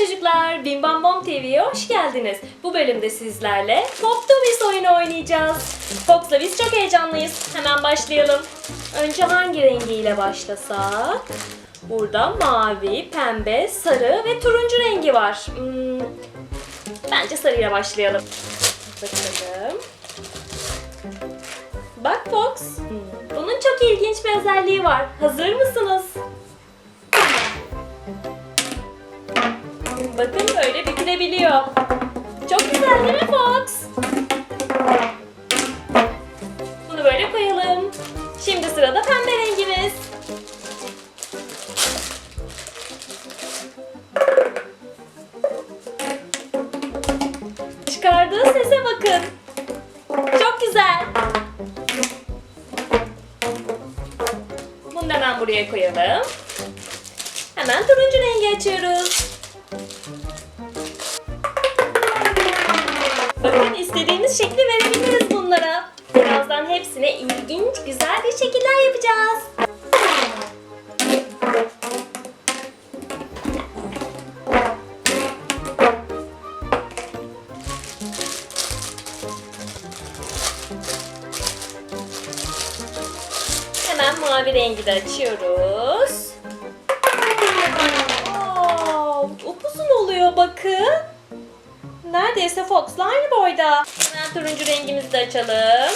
çocuklar, Bim Bam Bom TV'ye hoş geldiniz. Bu bölümde sizlerle Pop Toys oyunu oynayacağız. Fox'la biz çok heyecanlıyız. Hemen başlayalım. Önce hangi rengiyle başlasak? Burada mavi, pembe, sarı ve turuncu rengi var. Hmm, bence sarıyla başlayalım. Bakalım. Bak Fox, bunun çok ilginç bir özelliği var. Hazır mısınız? Bakın böyle bükülebiliyor. Çok güzel değil mi Fox? Bunu böyle koyalım. Şimdi sırada pembe rengimiz. Çıkardığı sese bakın. Çok güzel. Bunu da hemen buraya koyalım. Hemen turuncu rengi açıyoruz. Bakın istediğimiz şekli verebiliriz bunlara. Birazdan hepsine ilginç, güzel bir şekiller yapacağız. Hemen mavi rengi de açıyoruz. Aa, upuzun oluyor bakın. Neredeyse Fox'la aynı boyda. Hemen turuncu rengimizi de açalım.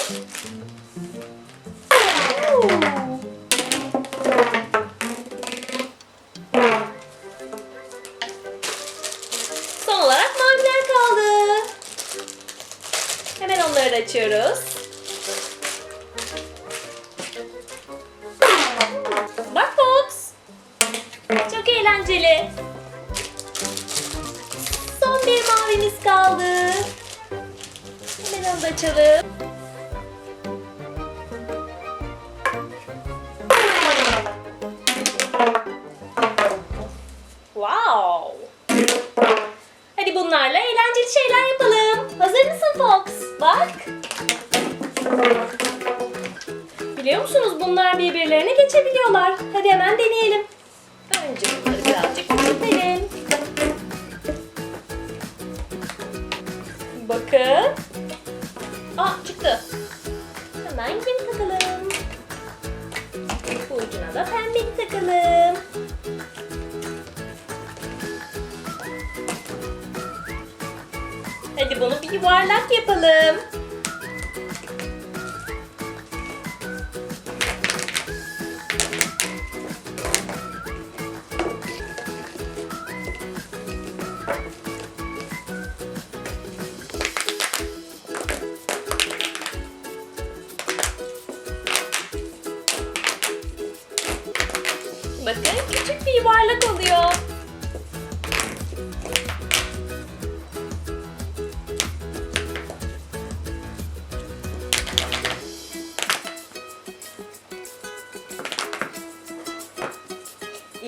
Son olarak maviler kaldı. Hemen onları da açıyoruz. Bak Fox. Çok eğlenceli. Bir mavimiz kaldı. Hemen onu da açalım. Wow. Hadi bunlarla eğlenceli şeyler yapalım. Hazır mısın Fox? Bak. Biliyor musunuz bunlar birbirlerine geçebiliyorlar. Hadi hemen deneyelim. Önce Bakın. Aa çıktı. Hemen yeni takalım. Bu ucuna da pembe takalım. Hadi bunu bir yuvarlak yapalım. Bakın küçük bir yuvarlak oluyor.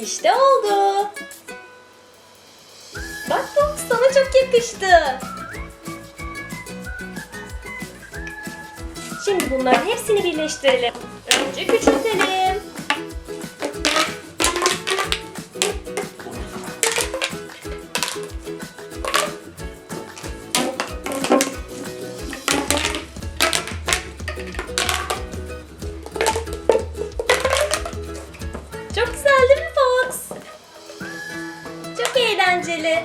İşte oldu. Bak Fox sana çok yakıştı. Şimdi bunların hepsini birleştirelim. Önce küçültelim. Çok güzel değil mi Fox? Çok eğlenceli.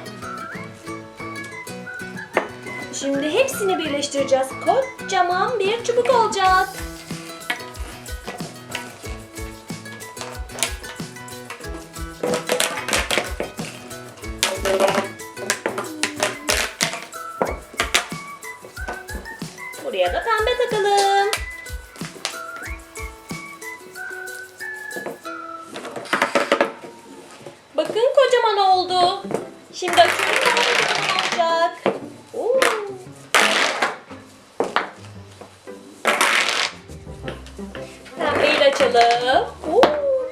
Şimdi hepsini birleştireceğiz. Kocaman bir çubuk olacak. Buraya da pembe takalım. Kocaman oldu. Şimdi açıyorum daha kocaman olacak. De açalım. Oo,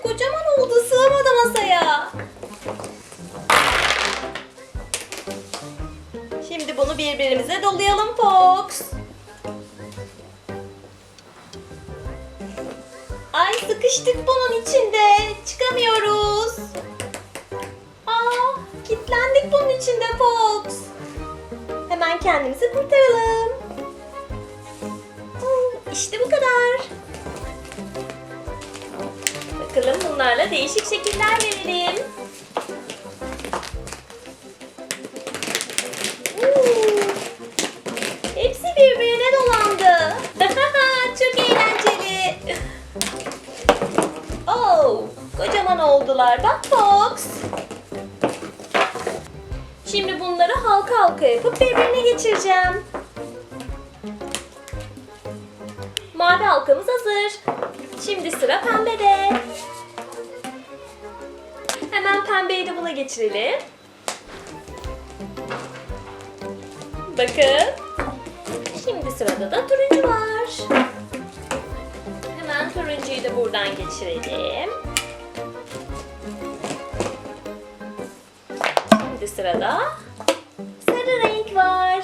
kocaman oldu sığamadı masaya. Şimdi bunu birbirimize dolayalım Fox. Ay sıkıştık bunun içinde. Çıkamıyoruz. Aa, kilitlendik bunun kendimizi kurtaralım. İşte bu kadar. Bakalım bunlarla değişik şekiller verelim. Hepsi birbirine dolandı. Çok eğlenceli. Oh, kocaman oldular. Bak halka halka yapıp birbirine geçireceğim. Mavi halkamız hazır. Şimdi sıra pembede. Hemen pembeyi de buna geçirelim. Bakın. Şimdi sırada da turuncu var. Hemen turuncuyu da buradan geçirelim. Şimdi sırada var.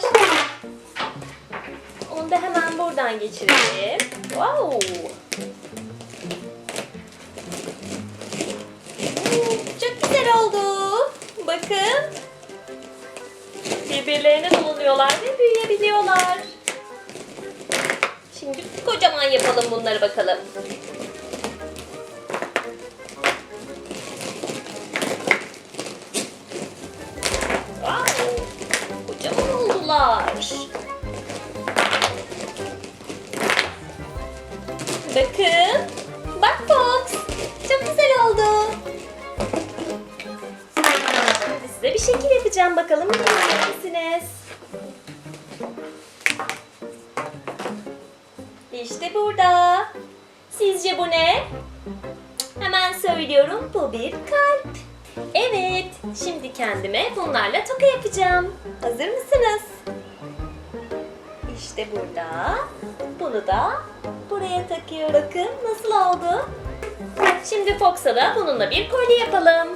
Onu da hemen buradan geçirelim. Wow! Çok güzel oldu. Bakın. Birbirlerine dolanıyorlar ve büyüyebiliyorlar. Şimdi kocaman yapalım bunları bakalım. Bakın. Bak Fox. Çok güzel oldu. Şimdi size bir şekil yapacağım. Bakalım yapacak misiniz? İşte burada. Sizce bu ne? Hemen söylüyorum. Bu bir kalp. Evet. Şimdi kendime bunlarla toka yapacağım. Hazır mısınız? İşte burada. Bunu da buraya takıyorum. Bakın nasıl oldu? Şimdi Fox'a da bununla bir kolye yapalım.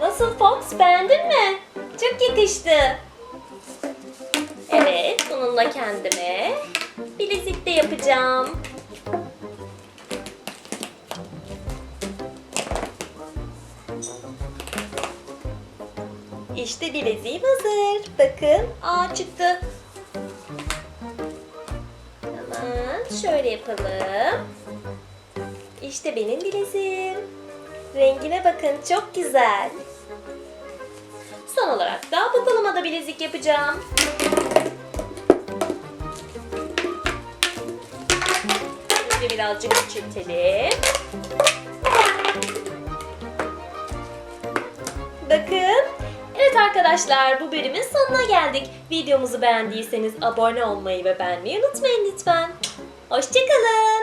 Nasıl Fox beğendin mi? Çok yakıştı. Evet bununla kendime bilezik de yapacağım. İşte bileziğim hazır. Bakın aa çıktı. Hemen şöyle yapalım. İşte benim bileziğim. Rengine bakın çok güzel. Son olarak da bu koluma da bilezik yapacağım. Birazcık küçültelim. Bakın. Evet arkadaşlar bu bölümün sonuna geldik. Videomuzu beğendiyseniz abone olmayı ve beğenmeyi unutmayın lütfen. Hoşçakalın.